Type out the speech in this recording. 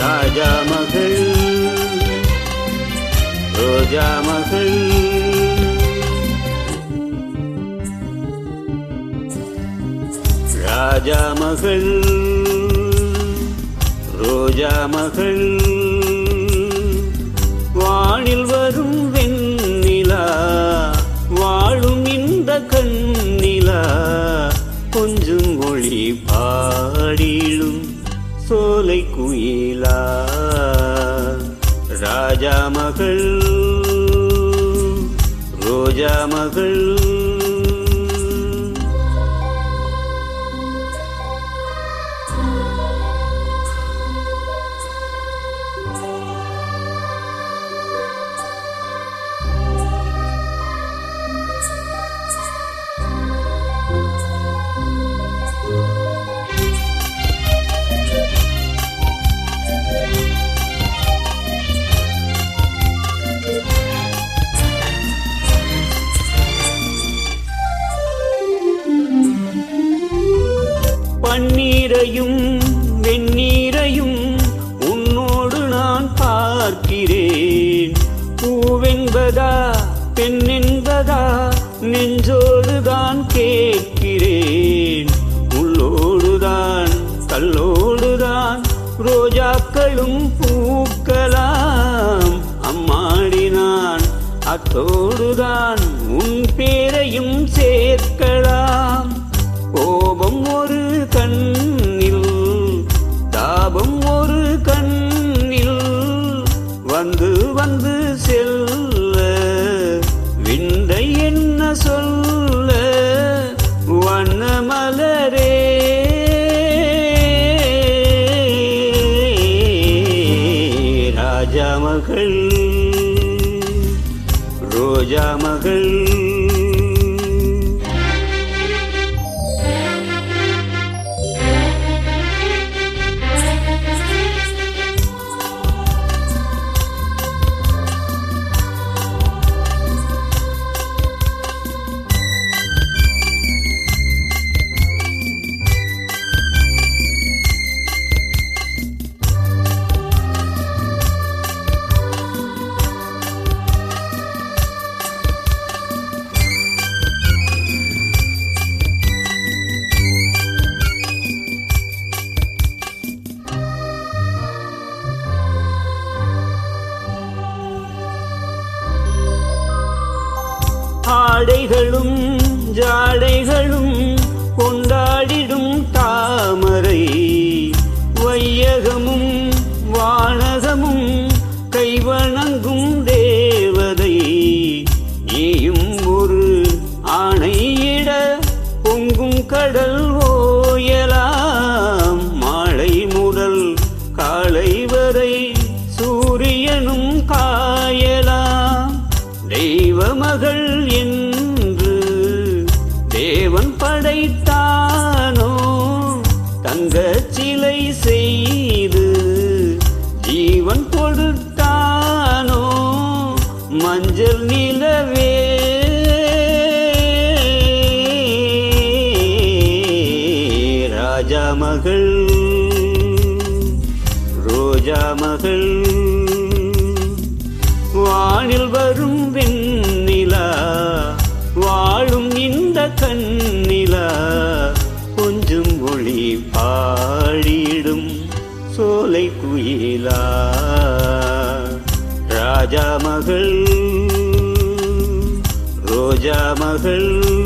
ராஜா மகள் ரோஜா மகள் ராஜா ரோஜா மகள். வானில் வரும் வெண்ணிலா வாழும் இந்த கண்ணிலா கொஞ்சம் மொழி பாடிடும் சோலை குயிலா. ராஜா மகள் ரோஜா மகள் நீரையும் வெந்நீரையும் உன்னோடு நான் பார்க்கிறேன். பூவென்பதா பெண்ணென்பதா நெஞ்சோடுதான் கேட்கிறேன். உள்ளோடுதான் கல்லோடுதான் ரோஜாக்களும் பூக்கலாம். அம்மாடினான் அத்தோடுதான் உன் பேரையும் சேர்க்கலாம். கோபம் ஒரு கண் ரோஜா மகள் ரோஜா மகள். ஆடைகளும் ஜாடைகளும் கொண்டாடிடும் தாமரை. வையகமும் வானகமும் கைவணங்கும் தேவதை. நீயும் ஒரு ஆணையிட பொங்கும் கடல் ஓயலாம். மாலை முதல் காலை வரை தெய்வ மகள் என்று தேவன் படைத்தானோ தங்க சிலை செய்து ஜீவன் கொடுத்தானோ மஞ்சள் நிலவே. ராஜா மகள் ரோஜா மகள் வானில் வரும் வெண் கண்ணிலா வாழும் இந்த கண்ணிலா கொஞ்சம் ஒளி பாடிடும் சோலை குயிலா. ராஜா மகள் ரோஜா மகள்.